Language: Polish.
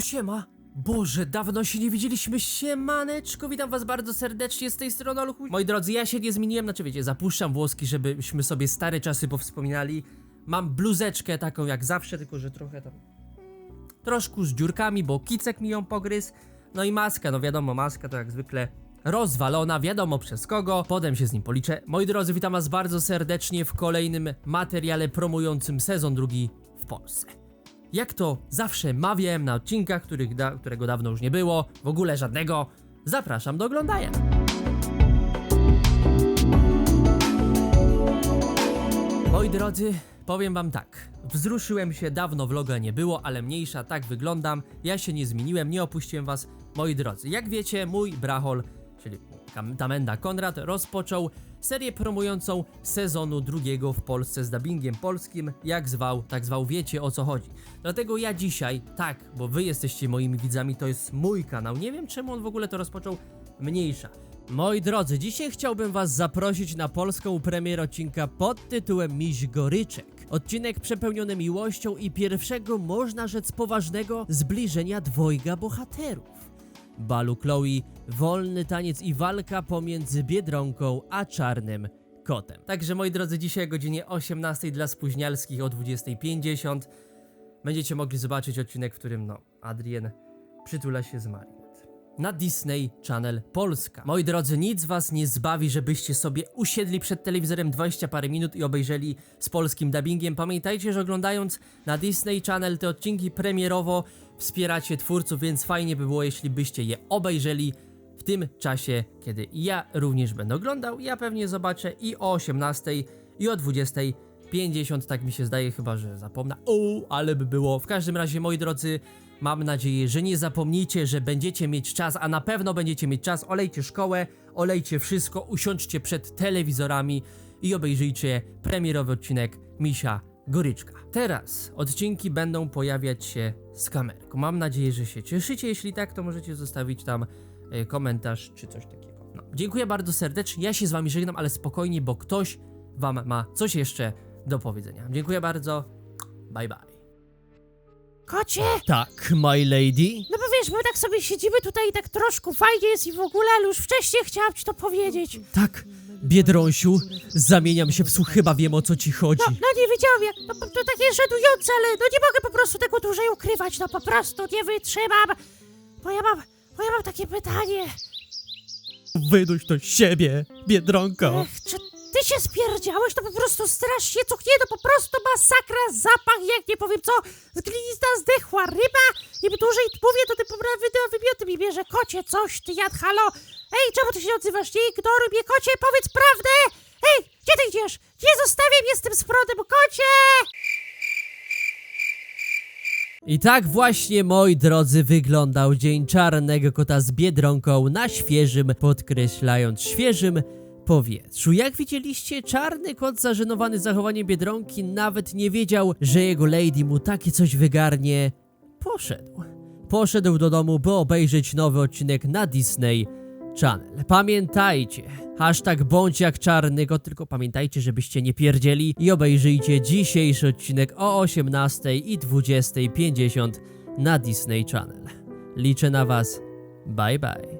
Siema! Boże, dawno się nie widzieliśmy, siemaneczko, witam was bardzo serdecznie z tej strony Oluchuj. Moi drodzy, ja się nie zmieniłem, znaczy wiecie, zapuszczam włoski, żebyśmy sobie stare czasy powspominali. Mam bluzeczkę taką jak zawsze, tylko że trochę tam... Troszkę z dziurkami, bo kicek mi ją pogryzł. No i maska, no wiadomo, maska to jak zwykle rozwalona, wiadomo przez kogo, potem się z nim policzę. Moi drodzy, witam was bardzo serdecznie w kolejnym materiale promującym sezon drugi w Polsce. Jak to zawsze mawiałem na odcinkach, których da, którego dawno już nie było, w ogóle żadnego, zapraszam do oglądania. Moi drodzy, powiem wam tak. Wzruszyłem się, dawno vloga nie było, ale mniejsza, tak wyglądam. Ja się nie zmieniłem, nie opuściłem was. Moi drodzy, jak wiecie, mój brachol, czyli Tamenda Konrad, rozpoczął serię promującą sezonu drugiego w Polsce z dubbingiem polskim. Jak zwał, tak zwał, wiecie o co chodzi. Dlatego ja dzisiaj, tak, bo wy jesteście moimi widzami, to jest mój kanał. Nie wiem czemu on w ogóle to rozpoczął, mniejsza. Moi drodzy, dzisiaj chciałbym was zaprosić na polską premierę odcinka pod tytułem Miś Goryczek. Odcinek przepełniony miłością i pierwszego, można rzec poważnego, zbliżenia dwojga bohaterów. Balu Chloe, wolny taniec i walka pomiędzy Biedronką a Czarnym Kotem. Także moi drodzy, dzisiaj o godzinie 18 dla spóźnialskich o 20.50 będziecie mogli zobaczyć odcinek, w którym no, Adrien przytula się z Marinette. Na Disney Channel Polska. Moi drodzy, nic was nie zbawi, żebyście sobie usiedli przed telewizorem 20 parę minut i obejrzeli z polskim dubbingiem. Pamiętajcie, że oglądając na Disney Channel te odcinki premierowo wspieracie twórców, więc fajnie by było, jeśli byście je obejrzeli w tym czasie, kiedy ja również będę oglądał. Ja pewnie zobaczę i o 18 i o 20.50, tak mi się zdaje, chyba że zapomnę. O, ale by było. W każdym razie, moi drodzy, mam nadzieję, że nie zapomnijcie, że będziecie mieć czas, a na pewno będziecie mieć czas. Olejcie szkołę, olejcie wszystko, usiądźcie przed telewizorami i obejrzyjcie premierowy odcinek Misia Goryczka. Teraz odcinki będą pojawiać się z kamerką. Mam nadzieję, że się cieszycie. Jeśli tak, to możecie zostawić tam e, komentarz czy coś takiego. No, dziękuję bardzo serdecznie. Ja się z wami żegnam, ale spokojnie, bo ktoś wam ma coś jeszcze do powiedzenia. Dziękuję bardzo. Bye bye. Kocie! Tak, my lady. No bo wiesz, my tak sobie siedzimy tutaj i tak troszkę fajnie jest i w ogóle, ale już wcześniej chciałam ci to powiedzieć. Tak, Biedrąsiu, zamieniam się w słuch, chyba wiem o co ci chodzi. No, no nie wiedziałam, jak, no, to takie żenujące, ale no nie mogę po prostu tego dłużej ukrywać, no po prostu nie wytrzymam. Bo ja mam, bo ja mam takie pytanie. Wyduś to z siebie, Biedronko. Ech, czy ty się spierdziałeś? To po prostu strasznie cuchnie, no po prostu masakra, zapach, jak nie powiem co, zgnilizna, zdechła ryba. Im dłużej mówię, to ty poprawny wymioty mi bierze. Kocie, coś, ty jad, halo. Ej, czemu ty się odzywasz? Nie ignoruj mnie, kocie, powiedz prawdę. Ej, gdzie ty idziesz? Nie zostawię mnie z tym sprodem, kocie! I tak właśnie, moi drodzy, wyglądał dzień czarnego kota z Biedronką na świeżym, podkreślając świeżym powietrzu. Jak widzieliście, czarny kot zażenowany zachowaniem Biedronki nawet nie wiedział, że jego lady mu takie coś wygarnie. Poszedł. Poszedł do domu, by obejrzeć nowy odcinek na Disney Channel. Pamiętajcie, hashtag bądź jak czarny kot, tylko pamiętajcie, żebyście nie pierdzieli i obejrzyjcie dzisiejszy odcinek o 18 i 20.50 na Disney Channel. Liczę na was. Bye bye.